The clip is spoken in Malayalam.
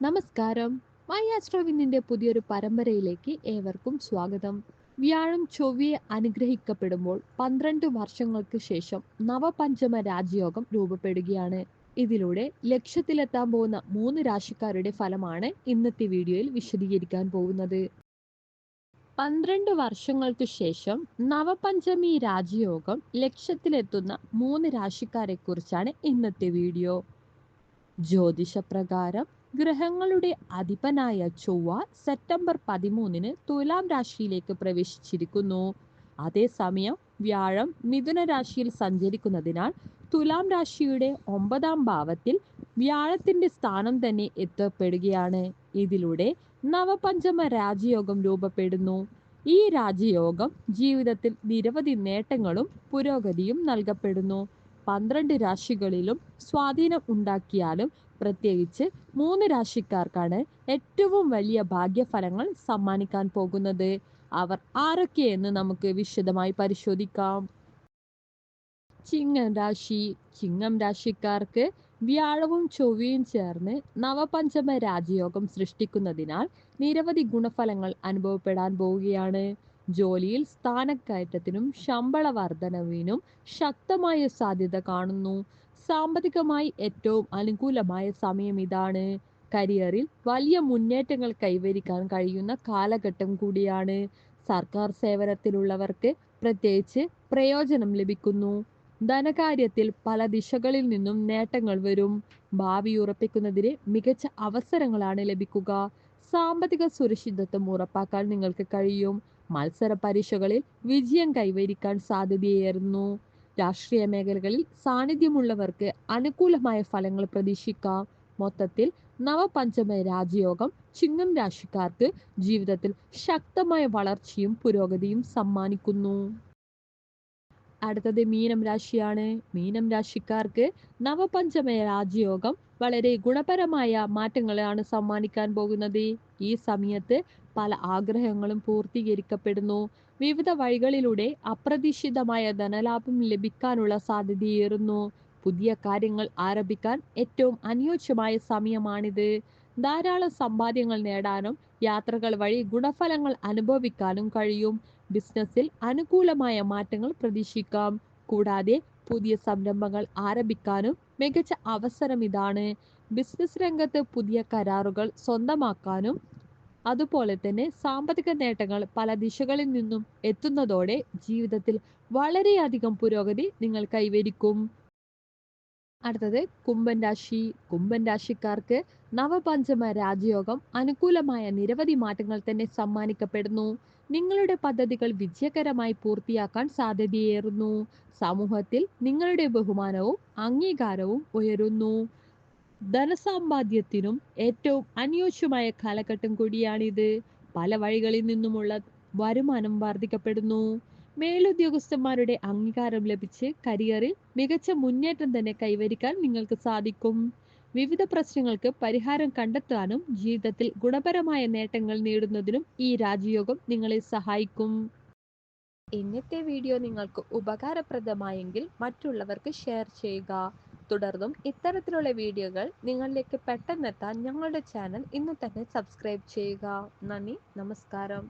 നമസ്കാരം. മൈ ആസ്ട്രോവിന്നിന്റെ പുതിയൊരു പരമ്പരയിലേക്ക് ഏവർക്കും സ്വാഗതം. വ്യാഴം ചൊവ്വയെ അനുഗ്രഹിക്കപ്പെടുമ്പോൾ പന്ത്രണ്ട് വർഷങ്ങൾക്ക് ശേഷം നവപഞ്ചമ രാജയോഗം രൂപപ്പെടുകയാണ്. ഇതിലൂടെ ലക്ഷ്യത്തിലെത്താൻ പോകുന്ന മൂന്ന് രാശിക്കാരുടെ ഫലമാണ് ഇന്നത്തെ വീഡിയോയിൽ വിശദീകരിക്കാൻ പോകുന്നത്. പന്ത്രണ്ട് വർഷങ്ങൾക്ക് ശേഷം നവപഞ്ചമി രാജയോഗം ലക്ഷ്യത്തിലെത്തുന്ന മൂന്ന് രാശിക്കാരെ കുറിച്ചാണ് ഇന്നത്തെ വീഡിയോ. ജ്യോതിഷപ്രകാരം ഗ്രഹങ്ങളുടെ അധിപനായ ചൊവ്വ സെപ്റ്റംബർ പതിമൂന്നിന് തുലാം രാശിയിലേക്ക് പ്രവേശിച്ചിരിക്കുന്നു. അതേസമയം വ്യാഴം മിഥുന രാശിയിൽ സഞ്ചരിക്കുന്നതിനാൽ തുലാം രാശിയുടെ ഒമ്പതാം ഭാവത്തിൽ വ്യാഴത്തിന്റെ സ്ഥാനം തന്നെ എത്തപ്പെടുകയാണ്. ഇതിലൂടെ നവപഞ്ചമ രാജയോഗം രൂപപ്പെടുന്നു. ഈ രാജയോഗം ജീവിതത്തിൽ നിരവധി നേട്ടങ്ങളും പുരോഗതിയും നൽകപ്പെടുന്നു. പന്ത്രണ്ട് രാശികളിലും സ്വാധീനം ഉണ്ടാക്കിയാലും പ്രത്യേകിച്ച് മൂന്ന് രാശിക്കാർക്കാണ് ഏറ്റവും വലിയ ഭാഗ്യഫലങ്ങൾ സമ്മാനിക്കാൻ പോകുന്നത്. അവർ ആരൊക്കെയെന്ന് നമുക്ക് വിശദമായി പരിശോധിക്കാം. ചിങ്ങം രാശി. ചിങ്ങം രാശിക്കാർക്ക് വ്യാഴവും ചൊവ്വയും ചേർന്ന് നവപഞ്ചമ രാജയോഗം സൃഷ്ടിക്കുന്നതിനാൽ നിരവധി ഗുണഫലങ്ങൾ അനുഭവപ്പെടാൻ പോവുകയാണ്. ജോലിയിൽ സ്ഥാനക്കയറ്റത്തിനും ശമ്പള വർധനവിനും ശക്തമായ സാധ്യത കാണുന്നു. സാമ്പത്തികമായി ഏറ്റവും അനുകൂലമായ സമയം ഇതാണ്. കരിയറിൽ വലിയ മുന്നേറ്റങ്ങൾ കൈവരിക്കാൻ കഴിയുന്ന കാലഘട്ടം കൂടിയാണ്. സർക്കാർ സേവനത്തിലുള്ളവർക്ക് പ്രത്യേകിച്ച് പ്രയോജനം ലഭിക്കുന്നു. ധനകാര്യത്തിൽ പല ദിശകളിൽ നിന്നും നേട്ടങ്ങൾ വരും. ഭാവി ഉറപ്പിക്കുന്നതിന് മികച്ച അവസരങ്ങളാണ് ലഭിക്കുക. സാമ്പത്തിക സുരക്ഷിതത്വം ഉറപ്പാക്കാൻ നിങ്ങൾക്ക് കഴിയും. മത്സര പരീക്ഷകളിൽ വിജയം കൈവരിക്കാൻ സാധ്യതയേറുന്നു. രാഷ്ട്രീയ മേഖലകളിൽ സാന്നിധ്യമുള്ളവർക്ക് അനുകൂലമായ ഫലങ്ങൾ പ്രതീക്ഷിക്കാം. മൊത്തത്തിൽ നവപഞ്ചമ രാജയോഗം ചിങ്ങം രാശിക്കാർക്ക് ജീവിതത്തിൽ ശക്തമായ വളർച്ചയും പുരോഗതിയും സമ്മാനിക്കുന്നു. അടുത്തത് മീനം രാശിയാണ്. മീനം രാശിക്കാർക്ക് നവപഞ്ചമ രാജയോഗം വളരെ ഗുണപരമായ മാറ്റങ്ങളാണ് സമ്മാനിക്കാൻ പോകുന്നത്. ഈ സമയത്ത് പല ആഗ്രഹങ്ങളും പൂർത്തീകരിക്കപ്പെടുന്നു. വിവിധ വഴികളിലൂടെ അപ്രതീക്ഷിതമായ ധനലാഭം ലഭിക്കാനുള്ള സാധ്യതയേറുന്നു. പുതിയ കാര്യങ്ങൾ ആരംഭിക്കാൻ ഏറ്റവും അനുയോജ്യമായ സമയമാണിത്. ധാരാളം സമ്പാദ്യങ്ങൾ നേടാനും യാത്രകൾ വഴി ഗുണഫലങ്ങൾ അനുഭവിക്കാനും കഴിയും. ബിസിനസ്സിൽ അനുകൂലമായ മാറ്റങ്ങൾ പ്രതീക്ഷിക്കാം. കൂടാതെ പുതിയ സംരംഭങ്ങൾ ആരംഭിക്കാനും മികച്ച അവസരം ഇതാണ്. ബിസിനസ് രംഗത്ത് പുതിയ കരാറുകൾ സ്വന്തമാക്കാനും അതുപോലെ തന്നെ സാമ്പത്തിക നേട്ടങ്ങൾ പല ദിശകളിൽ നിന്നും എത്തുന്നതോടെ ജീവിതത്തിൽ വളരെയധികം പുരോഗതി നിങ്ങൾ കൈവരിക്കും. അടുത്തത് കുംഭൻ രാശി. കുംഭൻ രാശിക്കാർക്ക് നവപഞ്ചമ രാജയോഗം അനുകൂലമായ നിരവധി മാറ്റങ്ങൾ തന്നെ സമ്മാനിക്കപ്പെടുന്നു. നിങ്ങളുടെ പദ്ധതികൾ വിജയകരമായി പൂർത്തിയാക്കാൻ സാധ്യതയേറുന്നു. സമൂഹത്തിൽ നിങ്ങളുടെ ബഹുമാനവും അംഗീകാരവും ഉയരുന്നു. ധനസമ്പാദ്യത്തിനും ഏറ്റവും അനുയോജ്യമായ കാലഘട്ടം കൂടിയാണിത്. പല വഴികളിൽ നിന്നുമുള്ള വരുമാനം വർദ്ധിക്കപ്പെടുന്നു. മേലുദ്യോഗസ്ഥന്മാരുടെ അംഗീകാരം ലഭിച്ച് കരിയറിൽ മികച്ച മുന്നേറ്റം തന്നെ കൈവരിക്കാൻ നിങ്ങൾക്ക് സാധിക്കും. വിവിധ പ്രശ്നങ്ങൾക്ക് പരിഹാരം കണ്ടെത്താനും ജീവിതത്തിൽ ഗുണപരമായ നേട്ടങ്ങൾ നേടുന്നതിനും ഈ രാജയോഗം നിങ്ങളെ സഹായിക്കും. ഇന്നത്തെ വീഡിയോ നിങ്ങൾക്ക് ഉപകാരപ്രദമായെങ്കിൽ മറ്റുള്ളവർക്ക് ഷെയർ ചെയ്യുക. തുടർന്നും ഇത്തരത്തിലുള്ള വീഡിയോകൾ നിങ്ങളിലേക്ക് പെട്ടെന്നെത്താൻ ഞങ്ങളുടെ ചാനൽ ഇന്ന് തന്നെ സബ്സ്ക്രൈബ് ചെയ്യുക. നന്ദി നമസ്കാരം.